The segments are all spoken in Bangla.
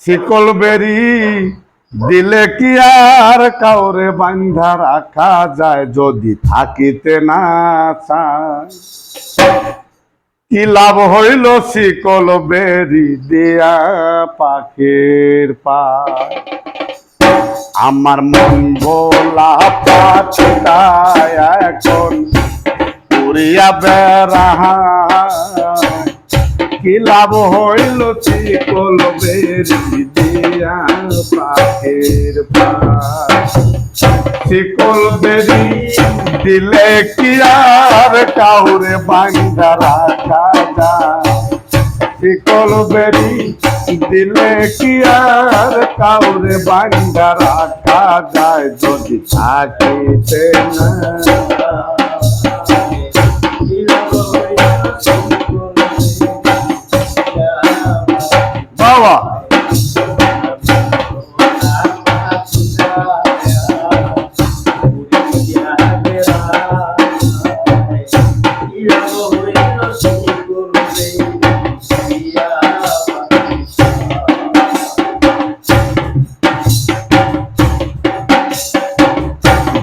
শিকল বেরি দিলে কি আর কাউরে বান্ধা রাখা যায়? যদি থাকিতে না কি লাভ হইল শিকল বেরি দিয়া পাখির পা আমার মন বোলা পাছটায় এখন উড়িয়া বেড়া কি লাভ হইল শিকল বেরি দিয়া পাখির পা শিকল বেরি দিলে কি আর কাউরে বান্ধা রাখা শিকল বেরি দিলে কি আর কাউরে বান্ধা রাখা যায়? যদি থাকিতে না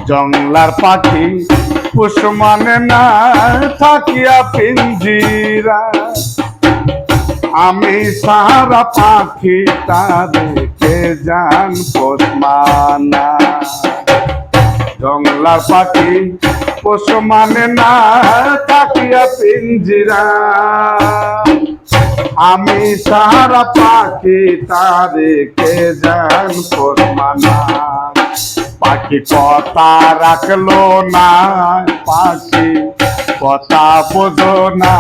জংলার পাখি কুসমানে না থাকিয়া পিঞ্জিরা। আমি সারা পাখি তাদেরকে জান পোষমানা। জংলার পাখি পোষমানে না থাকিয়া পিঞ্জিরা। আমি সারা পাখি তাদেরকে জান পোষমানা। পাখি কথা রাখল না, পাখি কথা বোঝো না।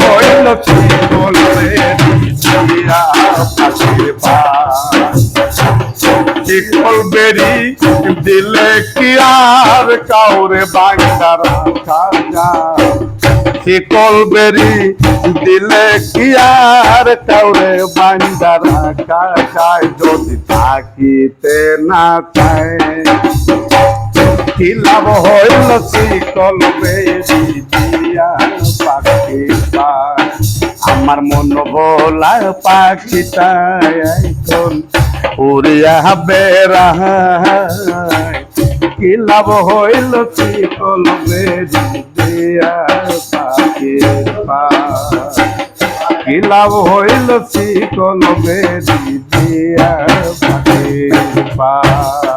হইল শিকল বেরি দিলে কি আর কাউরে বাংলা রাখা শিকল বেরি দিলে কি আর কাউরে রাখা যায় যদি থাকিতে না চায়? কি লাভ হইল শিকল বেরি দিয়া পাখি আমার মন বলা পাখিটা এখন উড়িয়া বেড়ায় কি লাভ হইল চিকল কি লাভ হইল চিকল বেদি দিয়া পায়